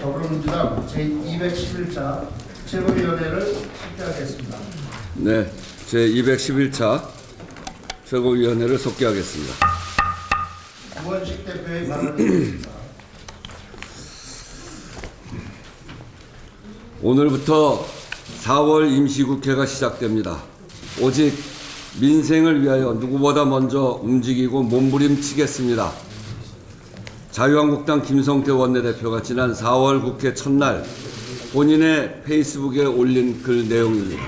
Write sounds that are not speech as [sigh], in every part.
더불어민주당 제211자 최고위원회를 실시하겠습니다. 네, 제 211차 최고위원회를 속기하겠습니다. 우원식 대표의 발언을 듣겠습니다. 오늘부터 4월 임시국회가 시작됩니다. 오직 민생을 위하여 누구보다 먼저 움직이고 몸부림치겠습니다. 자유한국당 김성태 원내대표가 지난 4월 국회 첫날 본인의 페이스북에 올린 글 내용입니다.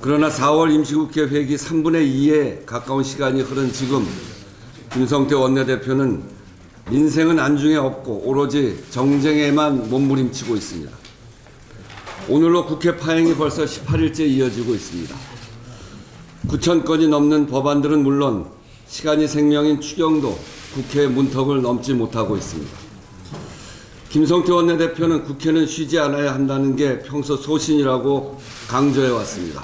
그러나 4월 임시국회 회기 3분의 2에 가까운 시간이 흐른 지금 김성태 원내대표는 민생은 안중에 없고 오로지 정쟁에만 몸부림치고 있습니다. 오늘로 국회 파행이 벌써 18일째 이어지고 있습니다. 9천 건이 넘는 법안들은 물론 시간이 생명인 추경도 국회 문턱을 넘지 못하고 있습니다. 김성태 원내대표는 국회는 쉬지 않아야 한다는 게 평소 소신이라고 강조해 왔습니다.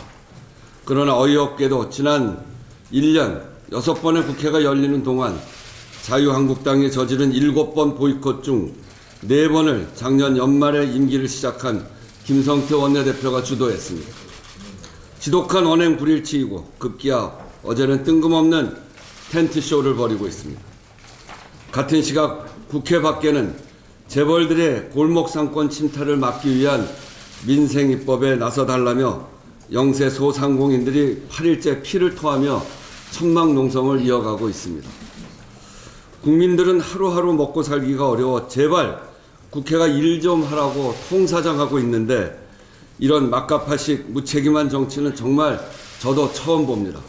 그러나 어이없게도 지난 1년 6번의 국회가 열리는 동안 자유한국당이 저지른 7번 보이콧 중 4번을 작년 연말에 임기를 시작한 김성태 원내대표가 주도했습니다. 지독한 언행 불일치이고 급기야 어제는 뜬금없는 텐트쇼를 벌이고 있습니다. 같은 시각 국회 밖에는 재벌들의 골목 상권 침탈을 막기 위한 민생 입법에 나서달라며 영세 소상공인들이 8일째 피를 토하며 천막 농성을 이어가고 있습니다. 국민들은 하루하루 먹고 살기가 어려워 제발 국회가 일 좀 하라고 통사장하고 있는데 이런 막가파식 무책임한 정치는 정말 저도 처음 봅니다.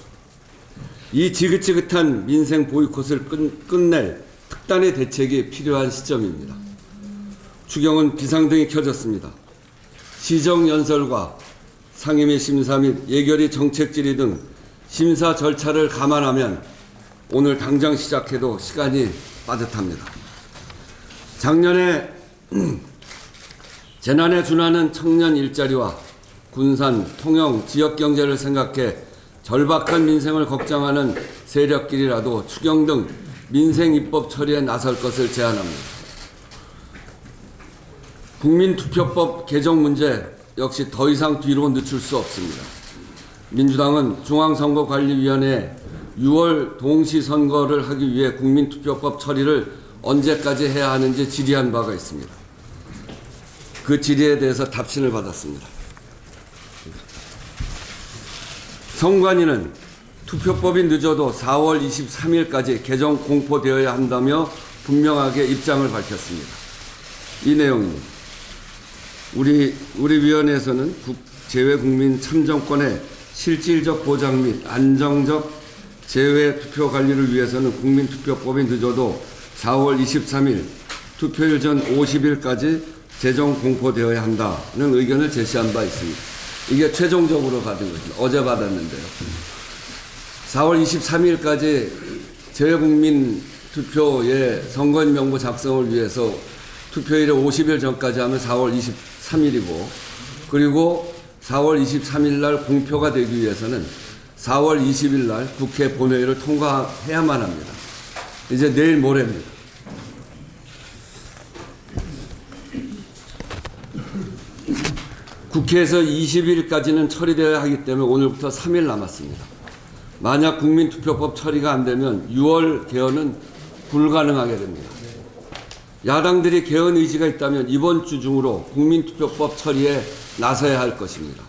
이 지긋지긋한 민생 보이콧을 끝, 끝낼 특단의 대책이 필요한 시점입니다. 추경은 비상등이 켜졌습니다. 시정 연설과 상임위 심사 및 예결위 정책 질의 등 심사 절차를 감안하면 오늘 당장 시작해도 시간이 빠듯합니다. 작년에 [clears throat] 재난에 준하는 청년 일자리와 군산, 통영, 지역 경제를 생각해 절박한 민생을 걱정하는 세력끼리라도 추경 등 민생 입법 처리에 나설 것을 제안합니다. 국민투표법 개정 문제 역시 더 이상 뒤로 늦출 수 없습니다. 민주당은 중앙선거관리위원회에 6월 동시 선거를 하기 위해 국민투표법 처리를 언제까지 해야 하는지 질의한 바가 있습니다. 그 질의에 대해서 답신을 받았습니다. 선관위는 투표법이 늦어도 4월 23일까지 개정 공포되어야 한다며 분명하게 입장을 밝혔습니다. 이 내용입니다. 우리 우리 위원회에서는 국, 재외 국민 참정권의 실질적 보장 및 안정적 재외 투표 관리를 위해서는 국민투표법이 늦어도 4월 23일 투표일 전 50일까지 재정 공포되어야 한다는 의견을 제시한 바 있습니다. 이게 최종적으로 받은 것입니다. 어제 받았는데요. 4월 23일까지 재외국민 투표의 선거인 명부 작성을 위해서 투표일에 50일 전까지 하면 4월 23일이고 그리고 4월 23일 날 공표가 되기 위해서는 4월 20일 날 국회 본회의를 통과해야만 합니다. 이제 내일 모레입니다. 국회에서 20일까지는 처리되어야 하기 때문에 오늘부터 3일 남았습니다. 만약 국민투표법 처리가 안 되면 6월 개헌은 불가능하게 됩니다. 야당들이 개헌 의지가 있다면 이번 주 중으로 국민투표법 처리에 나서야 할 것입니다.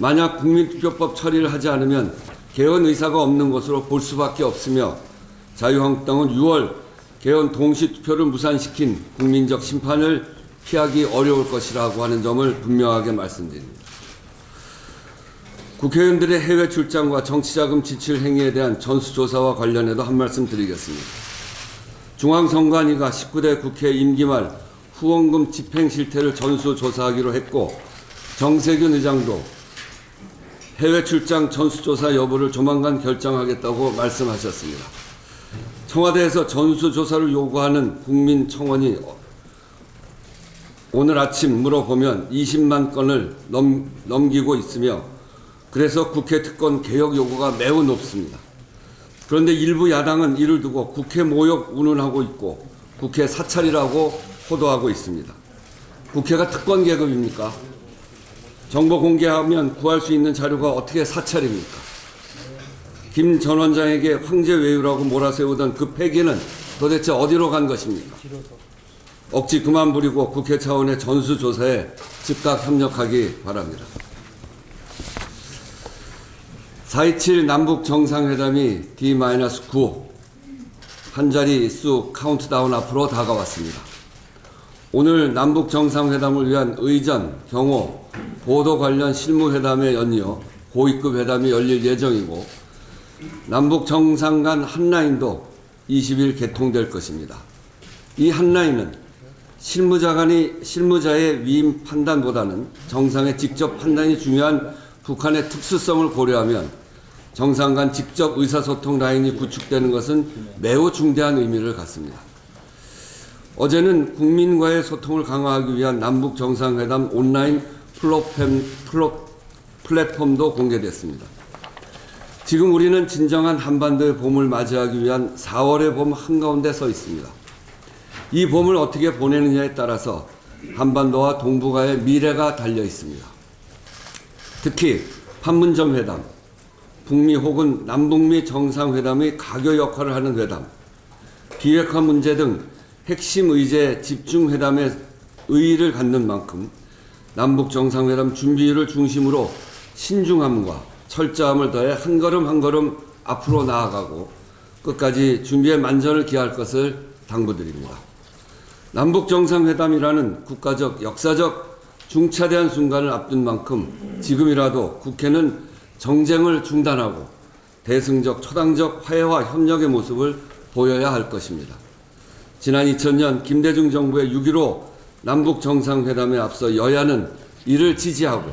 만약 국민투표법 처리를 하지 않으면 개헌 의사가 없는 것으로 볼 수밖에 없으며 자유한국당은 6월 개헌 동시 투표를 무산시킨 국민적 심판을 피하기 어려울 것이라고 하는 점을 분명하게 말씀드립니다. 국회의원들의 해외 출장과 정치자금 지출 행위에 대한 전수조사와 관련해도 한 말씀 드리겠습니다. 중앙선관위가 19대 국회 임기 말 후원금 집행 실태를 전수조사하기로 했고 정세균 의장도 해외 출장 전수조사 여부를 조만간 결정하겠다고 말씀하셨습니다. 청와대에서 전수조사를 요구하는 국민 청원이 오늘 아침 물어보면 20만 건을 넘, 넘기고 있으며 그래서 국회 특권 개혁 요구가 매우 높습니다. 그런데 일부 야당은 이를 두고 국회 모욕 운운하고 있고 국회 사찰이라고 호도하고 있습니다. 국회가 특권 계급입니까? 정보 공개하면 구할 수 있는 자료가 어떻게 사찰입니까? 김 전 원장에게 황제 외유라고 몰아세우던 그 폐기는 도대체 어디로 간 것입니까? 억지 그만 부리고 국회 차원의 전수조사에 즉각 협력하기 바랍니다. 4.27 남북 정상회담이 D-9 한 자리 수 카운트다운 앞으로 다가왔습니다. 오늘 남북 정상회담을 위한 의전, 경호, 보도 관련 실무회담에 연이어 고위급 회담이 열릴 예정이고 남북 정상 간 한라인도 20일 개통될 것입니다. 이 한라인은 실무자 간이 실무자의 위임 판단보다는 정상의 직접 판단이 중요한 북한의 특수성을 고려하면 정상 간 직접 의사소통 라인이 구축되는 것은 매우 중대한 의미를 갖습니다. 어제는 국민과의 소통을 강화하기 위한 남북 정상회담 온라인 플로, 플랫폼도 공개됐습니다. 지금 우리는 진정한 한반도의 봄을 맞이하기 위한 4월의 봄 한가운데 서 있습니다. 이 봄을 어떻게 보내느냐에 따라서 한반도와 동북아의 미래가 달려 있습니다. 특히 판문점 회담, 북미 혹은 남북미 정상회담의 가교 역할을 하는 회담, 비핵화 문제 등 핵심 의제 집중 회담에 의의를 갖는 만큼 남북 정상회담 준비를 중심으로 신중함과 철저함을 더해 한 걸음 한 걸음 앞으로 나아가고 끝까지 준비에 만전을 기할 것을 당부드립니다. 남북 정상회담이라는 국가적 역사적 중차대한 순간을 앞둔 만큼 지금이라도 국회는 정쟁을 중단하고 대승적 초당적 화해와 협력의 모습을 보여야 할 것입니다. 지난 2000년 김대중 정부의 6.15 남북 정상회담에 앞서 여야는 이를 지지하고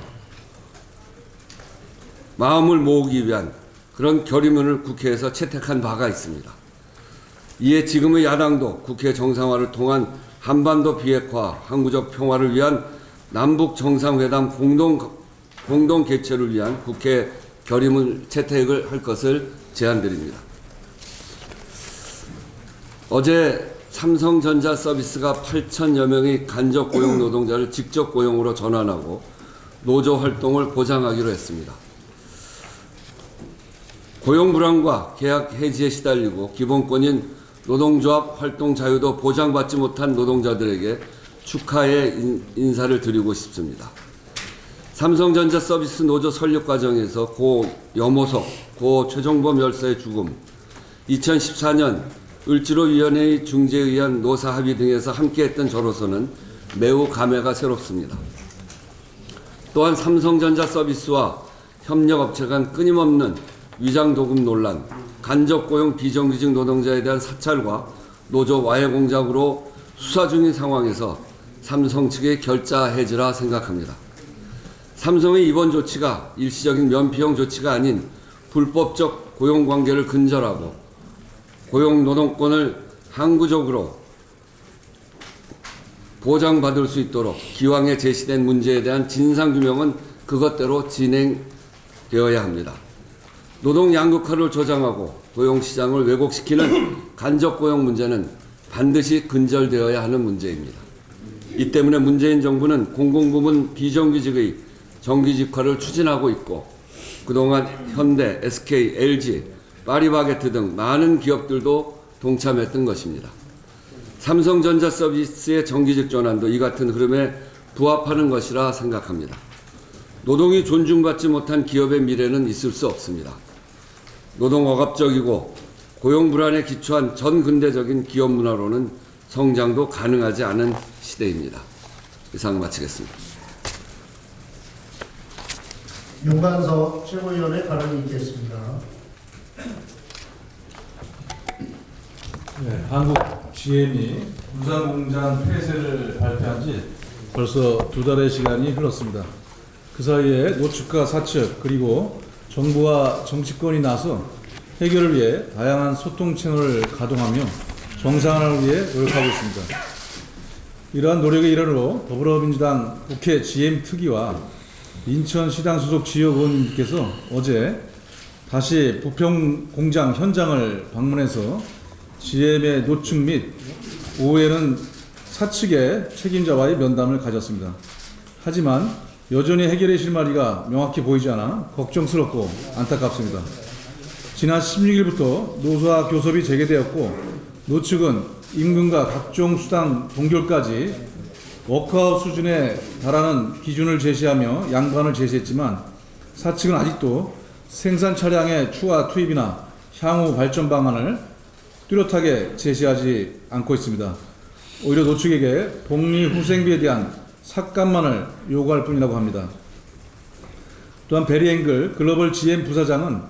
마음을 모으기 위한 그런 결의문을 국회에서 채택한 바가 있습니다. 이에 지금의 야당도 국회 정상화를 통한 한반도 비핵화, 항구적 평화를 위한 남북 정상회담 공동 공동 개최를 위한 국회 결의문 채택을 할 것을 제안드립니다. 어제 삼성전자 서비스가 8천여 명의 간접 고용 [clears throat] 노동자를 직접 고용으로 전환하고 노조 활동을 보장하기로 했습니다. 고용 불안과 계약 해지에 시달리고 기본권인 노동조합 활동 자유도 보장받지 못한 노동자들에게 축하의 인- 인사를 드리고 싶습니다. 삼성전자 서비스 노조 설립 과정에서 고 여모석, 고 최종범 열사의 죽음, 2014년 을지로위원회의 중재에 의한 노사 합의 등에서 함께했던 저로서는 매우 감회가 새롭습니다. 또한 삼성전자 서비스와 협력업체 간 끊임없는 위장도금 논란, 간접 고용 비정규직 노동자에 대한 사찰과 노조 와해 공작으로 수사 중인 상황에서 삼성 측의 결자 해지라 생각합니다. 삼성의 이번 조치가 일시적인 면피형 조치가 아닌 불법적 고용 관계를 근절하고 고용 노동권을 항구적으로 보장받을 수 있도록 기왕에 제시된 문제에 대한 진상 규명은 그것대로 진행되어야 합니다. 노동 양극화를 조장하고 고용 시장을 왜곡시키는 [clears throat] 간접 고용 문제는 반드시 근절되어야 하는 문제입니다. 이 때문에 문재인 정부는 공공부문 비정규직의 정규직화를 추진하고 있고 그동안 현대, SK, LG, 파리바게트 등 많은 기업들도 동참했던 것입니다. 삼성전자 서비스의 정규직 전환도 이 같은 흐름에 부합하는 것이라 생각합니다. 노동이 존중받지 못한 기업의 미래는 있을 수 없습니다. 노동 억압적이고 고용 불안에 기초한 전 근대적인 기업 문화로는 성장도 가능하지 않은 시대입니다. 이상 마치겠습니다. 윤관석 최고위원의 발언이 있겠습니다. 네, 한국 GM이 부산공장 폐쇄를 발표한 지 벌써 두 달의 시간이 흘렀습니다. 그 사이에 노측과 사측 그리고 정부와 정치권이 나서 해결을 위해 다양한 소통 채널을 가동하며 정상화를 위해 노력하고 있습니다. 이러한 노력의 일환으로 더불어민주당 국회 GM 특위와 인천 시당 소속 지역 의원님께서 어제 다시 부평 공장 현장을 방문해서 GM의 노축 및 오후에는 사측의 책임자와의 면담을 가졌습니다. 하지만 여전히 해결의 실마리가 명확히 보이지 않아 걱정스럽고 안타깝습니다. 지난 16일부터 노조와 교섭이 재개되었고 노측은 임금과 각종 수당 동결까지 워크아웃 수준에 달하는 기준을 제시하며 양반을 제시했지만 사측은 아직도 생산 차량의 추가 투입이나 향후 발전 방안을 뚜렷하게 제시하지 않고 있습니다. 오히려 노측에게 복리 후생비에 대한 삭감만을 요구할 뿐이라고 합니다. 또한 베리 앵글 글로벌 GM 부사장은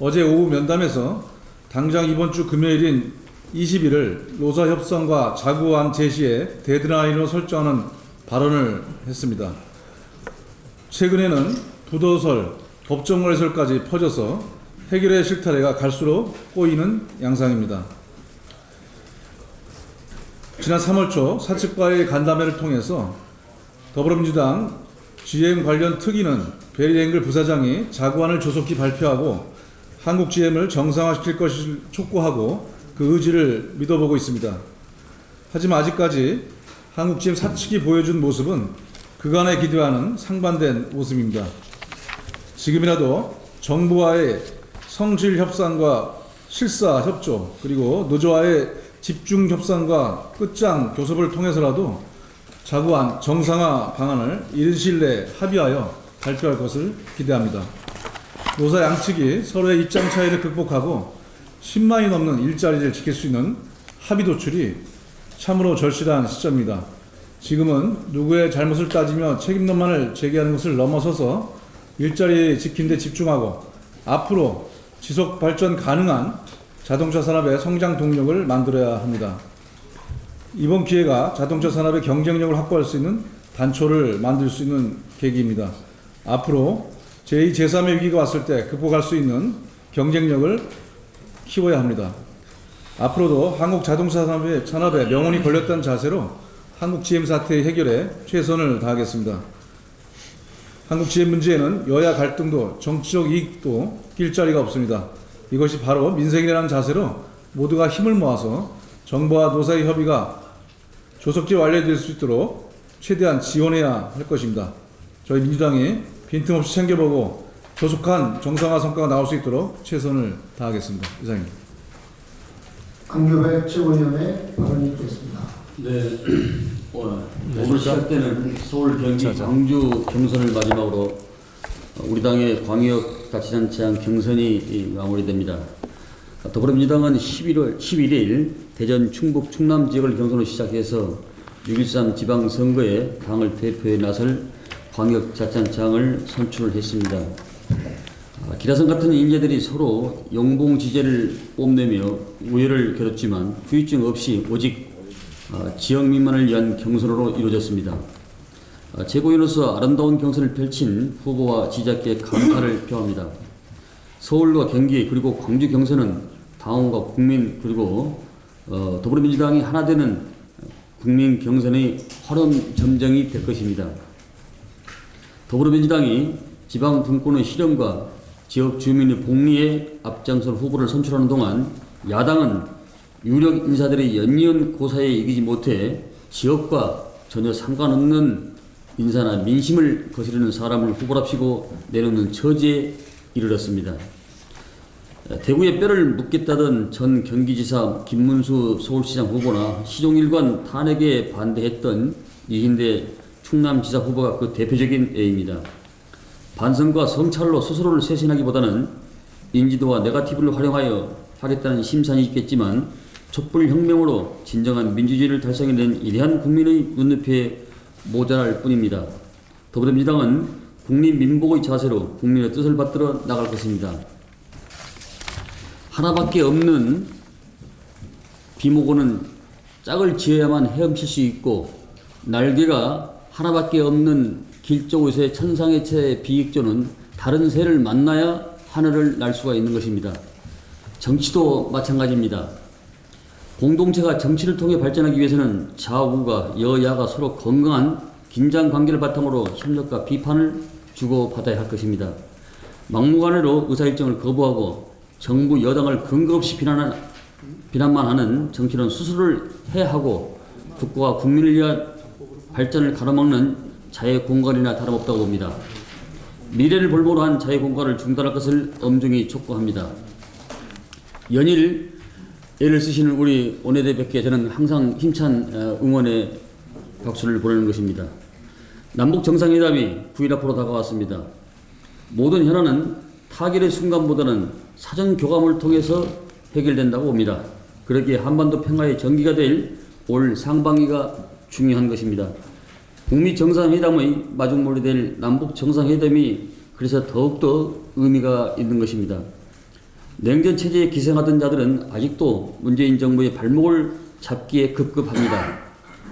어제 오후 면담에서 당장 이번 주 금요일인 20일을 노사 협상과 자구안 제시에 데드라인으로 설정하는 발언을 했습니다. 최근에는 부도설, 법정거래설까지 퍼져서 해결의 실타래가 갈수록 꼬이는 양상입니다. 지난 3월 초 사측과의 간담회를 통해서 더불어민주당 GM 관련 특위는 베리앵글 부사장이 자구안을 조속히 발표하고 한국 GM을 정상화시킬 것을 촉구하고 그 의지를 믿어보고 있습니다. 하지만 아직까지 한국 GM 사측이 보여준 모습은 그간의 기대와는 상반된 모습입니다. 지금이라도 정부와의 성실 협상과 실사 협조 그리고 노조와의 집중 협상과 끝장 교섭을 통해서라도 자구안 정상화 방안을 이른 시일 내에 합의하여 발표할 것을 기대합니다. 노사 양측이 서로의 입장 차이를 극복하고 10만이 넘는 일자리를 지킬 수 있는 합의 도출이 참으로 절실한 시점입니다. 지금은 누구의 잘못을 따지며 책임론만을 제기하는 것을 넘어서서 일자리 지킨 데 집중하고 앞으로 지속 발전 가능한 자동차 산업의 성장 동력을 만들어야 합니다. 이번 기회가 자동차 산업의 경쟁력을 확보할 수 있는 단초를 만들 수 있는 계기입니다. 앞으로 제2, 제3의 위기가 왔을 때 극복할 수 있는 경쟁력을 키워야 합니다. 앞으로도 한국 자동차 산업의, 산업에 명운이 걸렸다는 자세로 한국 GM 사태 해결에 최선을 다하겠습니다. 한국 GM 문제에는 여야 갈등도 정치적 이익도 낄 자리가 없습니다. 이것이 바로 민생이라는 자세로 모두가 힘을 모아서 정부와 노사의 협의가 조속히 완료될 수 있도록 최대한 지원해야 할 것입니다. 저희 민주당이 빈틈없이 챙겨보고 조속한 정상화 성과가 나올 수 있도록 최선을 다하겠습니다. 이상입니다. 강교회 최고위원의 발언이 있겠습니다. 네, [clears throat] 어, 오늘 시작되는 서울, 경기, 광주 경선을 마지막으로 어, 우리 당의 광역 자치단체장 경선이 이, 마무리됩니다. 어, 더불어민주당은 11월 11일 대전, 충북, 충남 지역을 경선으로 시작해서 6.13 지방선거에 당을 대표해 나설 광역 자치단체장을 선출을 했습니다. 아, 기라성 같은 인재들이 서로 용봉 지제를 뽐내며 우열을 겨뤘지만 후유증 없이 오직 아, 지역 민만을 위한 경선으로 이루어졌습니다. 아, 최고위원으로서 아름다운 경선을 펼친 후보와 지지자께 감사를 [clears throat] 표합니다. 서울과 경기 그리고 광주 경선은 당원과 국민 그리고 어, 더불어민주당이 하나 되는 국민 경선의 활용 점정이 될 것입니다. 더불어민주당이 지방 분권의 실현과 지역 주민의 복리에 앞장설 후보를 선출하는 동안 야당은 유력 인사들의 연이은 고사에 이기지 못해 지역과 전혀 상관없는 인사나 민심을 거스르는 사람을 후보랍시고 내놓는 처지에 이르렀습니다. 대구에 뼈를 묻겠다던 전 경기지사 김문수 서울시장 후보나 시종일관 탄핵에 반대했던 이인대 충남지사 후보가 그 대표적인 예입니다. 반성과 성찰로 스스로를 쇄신하기보다는 인지도와 네가티브를 활용하여 하겠다는 심산이 있겠지만 촛불혁명으로 진정한 민주주의를 달성해낸 이대한 국민의 눈높이에 모자랄 뿐입니다. 더불어민주당은 국민 민복의 자세로 국민의 뜻을 받들어 나갈 것입니다. 하나밖에 없는 비목어는 짝을 지어야만 헤엄칠 수 있고 날개가 하나밖에 없는 길조에서의 천상의체 비익조는 다른 새를 만나야 하늘을 날 수가 있는 것입니다. 정치도 마찬가지입니다. 공동체가 정치를 통해 발전하기 위해서는 좌우가 여야가 서로 건강한 긴장 관계를 바탕으로 협력과 비판을 주고받아야 할 것입니다. 막무가내로 의사일정을 거부하고 정부 여당을 근거 없이 비난하, 비난만 하는 정치는 수술을 해야 하고 국가와 국민을 위한 발전을 가로막는 자해 공갈이나 다름없다고 봅니다. 미래를 볼모로 한 자해 공갈을 중단할 것을 엄중히 촉구합니다. 연일 애를 쓰시는 우리 원내대표께 저는 항상 힘찬 어, 응원의 박수를 보내는 것입니다. 남북 정상회담이 9일 앞으로 다가왔습니다. 모든 현안은 타결의 순간보다는 사전 교감을 통해서 해결된다고 봅니다. 그렇기에 한반도 평화의 전기가 될 올 상반기가 중요한 것입니다. 북미 정상회담의 마중물이 될 남북 정상회담이 그래서 더욱더 의미가 있는 것입니다. 냉전 체제에 기생하던 자들은 아직도 문재인 정부의 발목을 잡기에 급급합니다.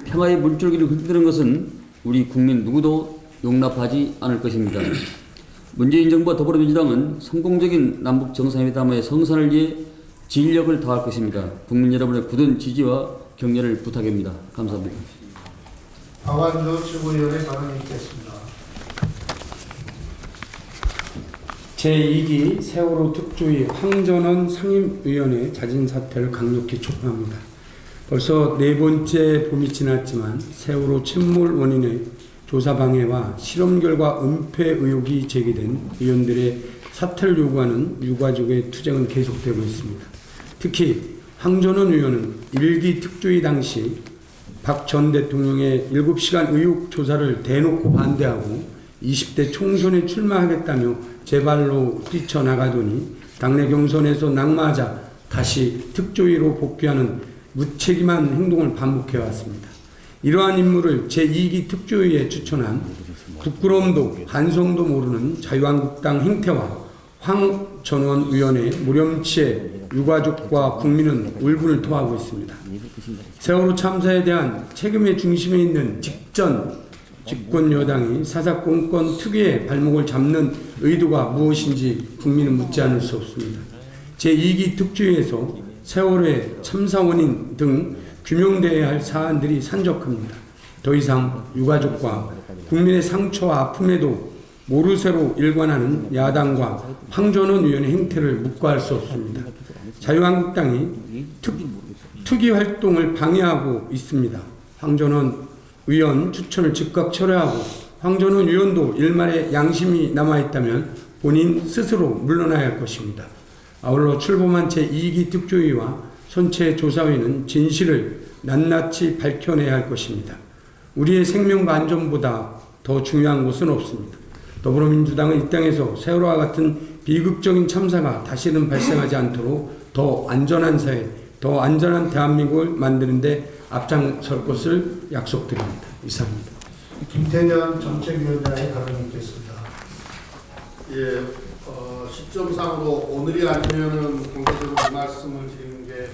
평화의 물줄기를 흔드는 것은 우리 국민 누구도 용납하지 않을 것입니다. 문재인 정부와 더불어민주당은 성공적인 남북 정상회담의 성산을 위해 진력을 다할 것입니다. 국민 여러분의 굳은 지지와 격려를 부탁합니다. 감사합니다. 박완조 최고위원의 발언이 있겠습니다. 제2기 세월호 특조위 황전원 상임위원회 자진 사퇴를 강력히 촉구합니다. 벌써 네 번째 봄이 지났지만 세월호 침몰 원인의 조사 방해와 실험 결과 은폐 의혹이 제기된 의원들의 사퇴를 요구하는 유가족의 투쟁은 계속되고 있습니다. 특히 황전원 의원은 일기 특조위 당시 박 전 대통령의 7시간 의혹 조사를 대놓고 반대하고 20대 총선에 출마하겠다며 제발로 뛰쳐나가더니 당내 경선에서 낙마하자 다시 특조위로 복귀하는 무책임한 행동을 반복해왔습니다. 이러한 인물을 제2기 특조위에 추천한 부끄러움도 반성도 모르는 자유한국당 행태와 황 전원 의원의 무렴치에 유가족과 국민은 울분을 토하고 있습니다. 세월호 참사에 대한 책임의 중심에 있는 직전 집권 여당이 사사건건 특위의 발목을 잡는 의도가 무엇인지 국민은 묻지 않을 수 없습니다. 제2기 특조위에서 세월호의 참사 원인 등 규명되어야 할 사안들이 산적합니다. 더 이상 유가족과 국민의 상처와 아픔에도 모르쇠로 일관하는 야당과 황전원 의원의 행태를 묵과할 수 없습니다. 자유한국당이 특, 특위 활동을 방해하고 있습니다. 황전원 의원 추천을 즉각 철회하고 황전원 의원도 일말의 양심이 남아있다면 본인 스스로 물러나야 할 것입니다. 아울러 출범한 제2기 특조위와 선체 조사위는 진실을 낱낱이 밝혀내야 할 것입니다. 우리의 생명과 안전보다 더 중요한 것은 없습니다. 더불어민주당은 이 땅에서 세월호와 같은 비극적인 참사가 다시는 발생하지 않도록 더 안전한 사회, 더 안전한 대한민국을 만드는데 앞장설 것을 약속드립니다. 이상입니다. 김태년 정책위원장의 발언이 있겠습니다. 예, 어, 시점상으로 오늘이 아니면은 공개적으로 이 말씀을 드리는 게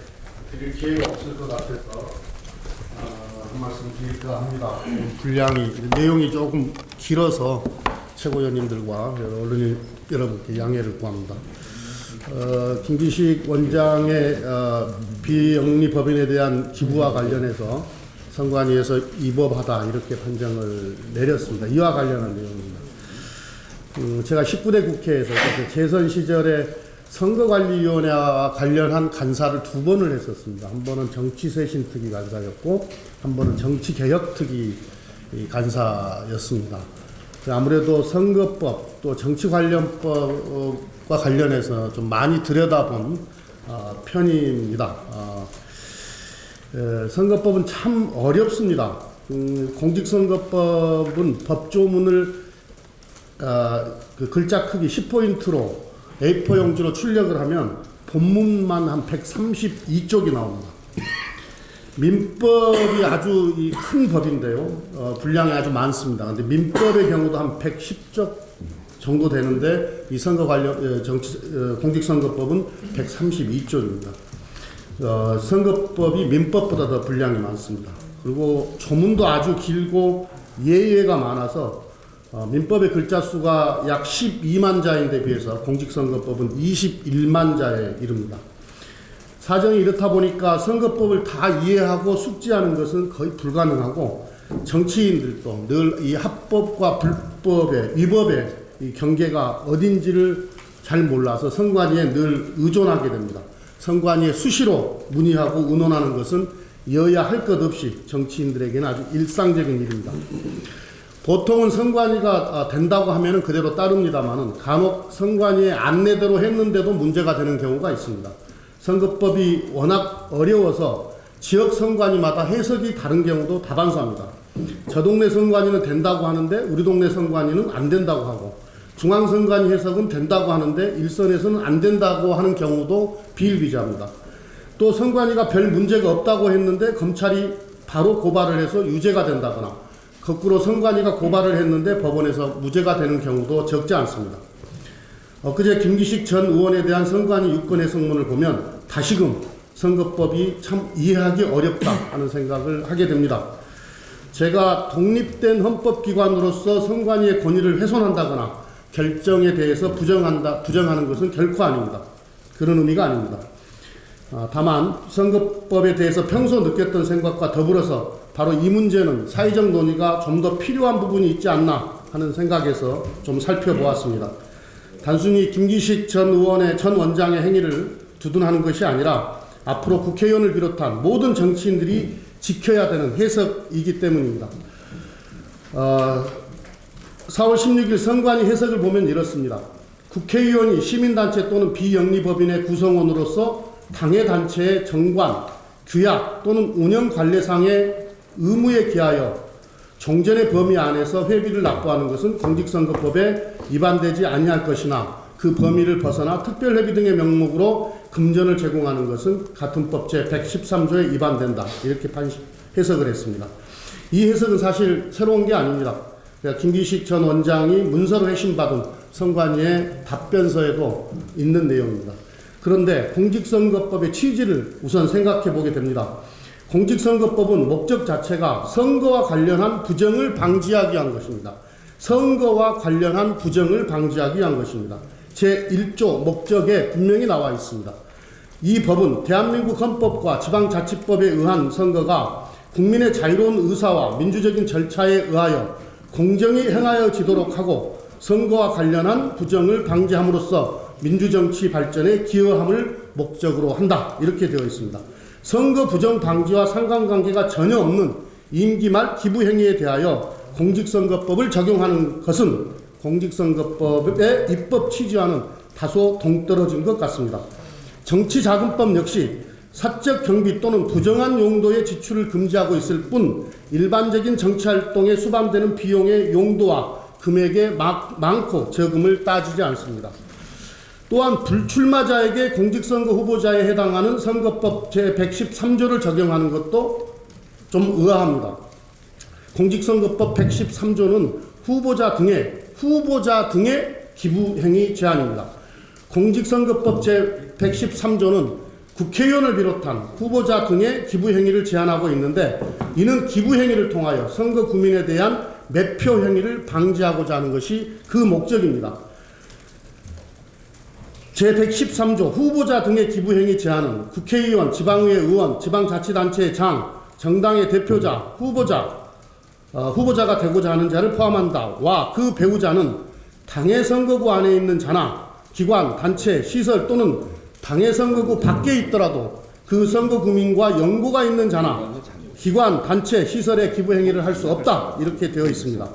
드릴 기회가 없을 것 같아서 어, 한 말씀 드릴까 합니다. 분량이 내용이 조금 길어서 최고위원님들과 여러 언론인 여러분께 양해를 구합니다. 어, 김기식 원장의 어, 비영리 법인에 대한 기부와 관련해서 선관위에서 위법하다 이렇게 판정을 내렸습니다. 이와 관련한 내용입니다. 음, 제가 19대 국회에서 재선 시절에 선거관리위원회와 관련한 간사를 두 번을 했었습니다. 한 번은 정치쇄신특위 간사였고, 한 번은 정치개혁특위 간사였습니다. 아무래도 선거법 또 정치 관련법 과 관련해서 좀 많이 들여다본 어, 편입니다. 어, 에, 선거법은 참 어렵습니다. 음, 공직선거법은 법조문을 어, 그 글자 크기 10포인트로 A4 용지로 출력을 하면 본문만 한 132쪽이 나옵니다. 민법이 아주 이큰 법인데요. 어, 분량이 아주 많습니다. 근데 민법의 경우도 한 110쪽 정도 되는데 이 선거 관련 어, 정치 어, 공직선거법은 132쪽입니다. 어, 선거법이 민법보다 더 분량이 많습니다. 그리고 조문도 아주 길고 예예가 많아서 어, 민법의 글자 수가 약 12만 자인데 비해서 공직선거법은 21만 자에 이릅니다. 사정이 이렇다 보니까 선거법을 다 이해하고 숙지하는 것은 거의 불가능하고 정치인들도 늘 이 합법과 불법의 위법의 이 경계가 어딘지를 잘 몰라서 선관위에 늘 의존하게 됩니다. 선관위에 수시로 문의하고 의논하는 것은 여야 할 것 없이 정치인들에게는 아주 일상적인 일입니다. 보통은 선관위가 아, 된다고 하면 그대로 따릅니다만은 간혹 선관위의 안내대로 했는데도 문제가 되는 경우가 있습니다. 선거법이 워낙 어려워서 지역 선관위마다 해석이 다른 경우도 다반사입니다. 저 동네 선관위는 된다고 하는데 우리 동네 선관위는 안 된다고 하고 중앙 선관위 해석은 된다고 하는데 일선에서는 안 된다고 하는 경우도 비일비재합니다. 또 선관위가 별 문제가 없다고 했는데 검찰이 바로 고발을 해서 유죄가 된다거나 거꾸로 선관위가 고발을 했는데 법원에서 무죄가 되는 경우도 적지 않습니다. 엊그제 김기식 전 의원에 대한 선관위 유권 해석문을 보면 다시금 선거법이 참 이해하기 어렵다 하는 생각을 하게 됩니다. 제가 독립된 헌법기관으로서 선관위의 권위를 훼손한다거나 결정에 대해서 부정한다, 부정하는 것은 결코 아닙니다. 그런 의미가 아닙니다. 아, 다만 선거법에 대해서 평소 느꼈던 생각과 더불어서 바로 이 문제는 사회적 논의가 좀 더 필요한 부분이 있지 않나 하는 생각에서 좀 살펴보았습니다. 단순히 김기식 전 의원의 전 원장의 행위를 두둔하는 것이 아니라 앞으로 국회의원을 비롯한 모든 정치인들이 지켜야 되는 해석이기 때문입니다. 어, 4월 16일 선관위 해석을 보면 이렇습니다. 국회의원이 시민단체 또는 비영리법인의 구성원으로서 당의 단체의 정관, 규약 또는 운영 관례상의 의무에 기하여 종전의 범위 안에서 회비를 납부하는 것은 공직선거법에 위반되지 아니할 것이나 그 범위를 벗어나 특별회비 등의 명목으로 금전을 제공하는 것은 같은 법 제 113조에 위반된다. 이렇게 해석을 했습니다. 이 해석은 사실 새로운 게 아닙니다. 김기식 전 원장이 문서로 회신받은 선관위의 답변서에도 있는 내용입니다. 그런데 공직선거법의 취지를 우선 생각해 보게 됩니다. 공직선거법은 목적 자체가 선거와 관련한 부정을 방지하기 위한 것입니다. 선거와 관련한 부정을 방지하기 위한 것입니다. 제1조 목적에 분명히 나와 있습니다. 이 법은 대한민국 헌법과 지방자치법에 의한 선거가 국민의 자유로운 의사와 민주적인 절차에 의하여 공정히 행하여지도록 하고 선거와 관련한 부정을 방지함으로써 민주정치 발전에 기여함을 목적으로 한다. 이렇게 되어 있습니다. 선거 부정 방지와 상관관계가 전혀 없는 임기 말 기부 행위에 대하여 공직선거법을 적용하는 것은 공직선거법의 입법 취지와는 다소 동떨어진 것 같습니다. 정치자금법 역시 사적 경비 또는 부정한 용도의 지출을 금지하고 있을 뿐 일반적인 정치 활동에 수반되는 비용의 용도와 금액에 막, 많고 적음을 따지지 않습니다. 또한 불출마자에게 공직선거 후보자에 해당하는 선거법 제113조를 적용하는 것도 좀 의아합니다. 공직선거법 113조는 후보자 등의 후보자 등의 기부 행위 제한입니다. 공직선거법 제113조는 국회의원을 비롯한 후보자 등의 기부 행위를 제한하고 있는데 이는 기부 행위를 통하여 선거 구민에 대한 매표 행위를 방지하고자 하는 것이 그 목적입니다. 제113조 후보자 등의 기부 행위 제한은 국회의원, 지방의회 의원, 지방자치단체의 장, 정당의 대표자, 후보자, 어, 후보자가 되고자 하는 자를 포함한다. 와 그 배우자는 당의 선거구 안에 있는 자나 기관, 단체, 시설 또는 당의 선거구 밖에 있더라도 그 선거 구민과 연고가 있는 자나 기관, 단체, 시설에 기부 행위를 할 수 없다. 이렇게 되어 있습니다.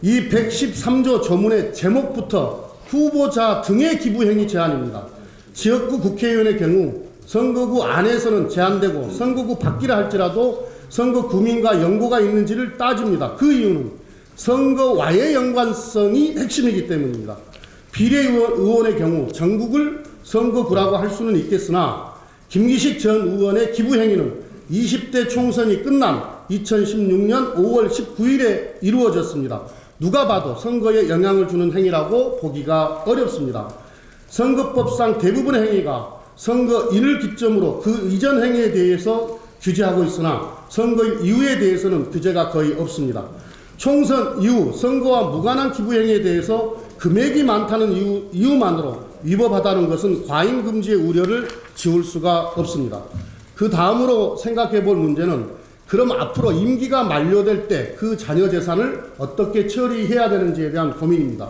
이 113조 조문의 제목부터 후보자 등의 기부 행위 제한입니다. 지역구 국회의원의 경우 선거구 안에서는 제한되고 선거구 밖이라 할지라도 선거 구민과 연고가 있는지를 따집니다. 그 이유는 선거와의 연관성이 핵심이기 때문입니다. 비례 의원의 경우 전국을 선거구라고 할 수는 있겠으나 김기식 전 의원의 기부 행위는 20대 총선이 끝난 2016년 5월 19일에 이루어졌습니다. 누가 봐도 선거에 영향을 주는 행위라고 보기가 어렵습니다. 선거법상 대부분의 행위가 선거일을 기점으로 그 이전 행위에 대해서 규제하고 있으나 선거일 이후에 대해서는 규제가 거의 없습니다. 총선 이후 선거와 무관한 기부 행위에 대해서 금액이 많다는 이유, 이유만으로 위법하다는 것은 과잉 금지의 우려를 지울 수가 없습니다. 그 다음으로 생각해 볼 문제는 그럼 앞으로 임기가 만료될 때 그 자녀 재산을 어떻게 처리해야 되는지에 대한 고민입니다.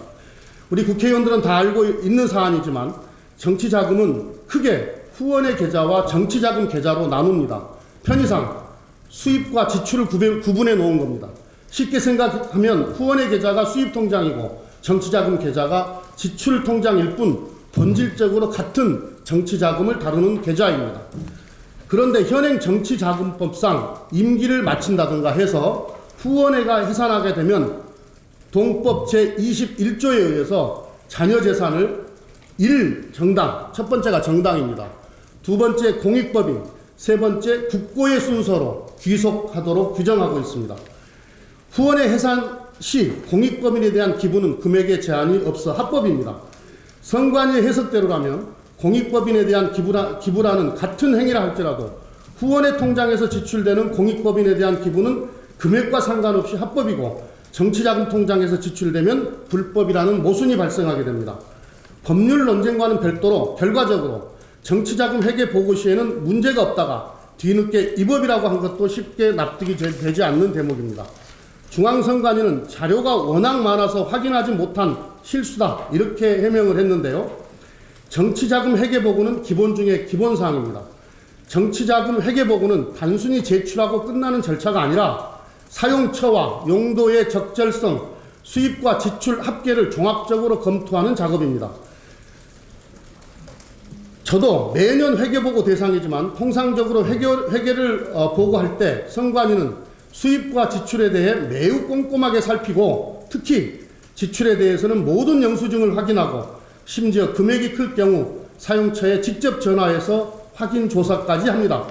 우리 국회의원들은 다 알고 있는 사안이지만 정치 자금은 크게 후원의 계좌와 정치 자금 계좌로 나눕니다. 편의상 수입과 지출을 구분- 구분해 놓은 겁니다. 쉽게 생각하면 후원의 계좌가 수입 통장이고 정치자금 계좌가 지출 통장일 뿐 본질적으로 같은 정치 자금을 다루는 계좌입니다. 그런데 현행 정치 자금법상 임기를 마친다든가 해서 후원회가 해산하게 되면 동법 제21조에 의해서 자녀 재산을 1. 정당, 첫 번째가 정당입니다. 두 번째 공익법인, 세 번째 국고의 순서로 귀속하도록 규정하고 있습니다. 후원의 해산 시 공익법인에 대한 기부는 금액에 제한이 없어 합법입니다. 선관위의 해석대로라면 공익법인에 대한 기부라, 기부라는 같은 행위라 할지라도 후원의 통장에서 지출되는 공익법인에 대한 기부는 금액과 상관없이 합법이고 정치자금 통장에서 지출되면 불법이라는 모순이 발생하게 됩니다. 법률 논쟁과는 별도로 결과적으로 정치자금 회계 보고 시에는 문제가 없다가 뒤늦게 위법이라고 한 것도 쉽게 납득이 되- 되지 않는 대목입니다. 중앙선관위는 자료가 워낙 많아서 확인하지 못한 실수다 이렇게 해명을 했는데요. 정치자금 회계보고는 기본 중에 기본 사항입니다. 정치자금 회계보고는 단순히 제출하고 끝나는 절차가 아니라 사용처와 용도의 적절성, 수입과 지출 합계를 종합적으로 검토하는 작업입니다. 저도 매년 회계보고 대상이지만 통상적으로 회계, 회계를 어, 보고할 때 선관위는 수입과 지출에 대해 매우 꼼꼼하게 살피고 특히 지출에 대해서는 모든 영수증을 확인하고 심지어 금액이 클 경우 사용처에 직접 전화해서 확인 조사까지 합니다.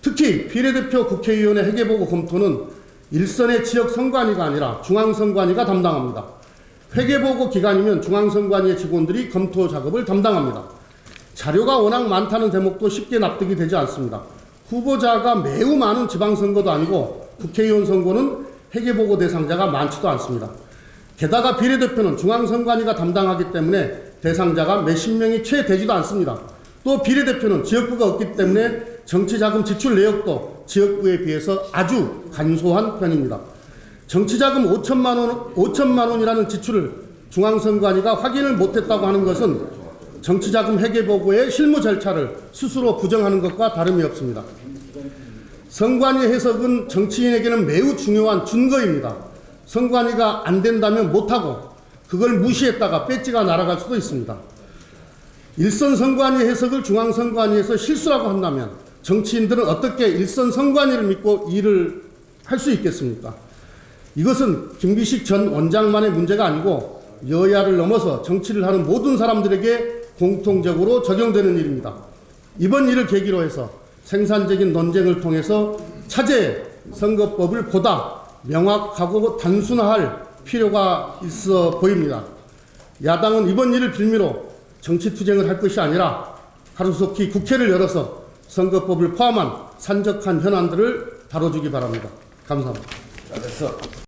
특히 비례대표 국회의원의 회계보고 검토는 일선의 지역 선관위가 아니라 중앙선관위가 담당합니다. 회계보고 기간이면 중앙선관위의 직원들이 검토 작업을 담당합니다. 자료가 워낙 많다는 대목도 쉽게 납득이 되지 않습니다. 후보자가 매우 많은 지방선거도 아니고 국회의원 선거는 회계보고 대상자가 많지도 않습니다. 게다가 비례대표는 중앙선관위가 담당하기 때문에 대상자가 몇십 명이 채 되지도 않습니다. 또 비례대표는 지역구가 없기 때문에 정치자금 지출 내역도 지역구에 비해서 아주 간소한 편입니다. 정치자금 5천만 원, 5천만 원이라는 지출을 중앙선관위가 확인을 못했다고 하는 것은 정치자금 회계 보고의 실무 절차를 스스로 부정하는 것과 다름이 없습니다. 선관위 해석은 정치인에게는 매우 중요한 준거입니다. 선관위가 안 된다면 못하고 그걸 무시했다가 배지가 날아갈 수도 있습니다. 일선 선관위 해석을 중앙 선관위에서 실수라고 한다면 정치인들은 어떻게 일선 선관위를 믿고 일을 할 수 있겠습니까? 이것은 김기식 전 원장만의 문제가 아니고 여야를 넘어서 정치를 하는 모든 사람들에게 공통적으로 적용되는 일입니다. 이번 일을 계기로 해서 생산적인 논쟁을 통해서 차제 선거법을 보다 명확하고 단순화할 필요가 있어 보입니다. 야당은 이번 일을 빌미로 정치 투쟁을 할 것이 아니라 하루속히 국회를 열어서 선거법을 포함한 산적한 현안들을 다뤄주기 바랍니다. 감사합니다. 잘했어.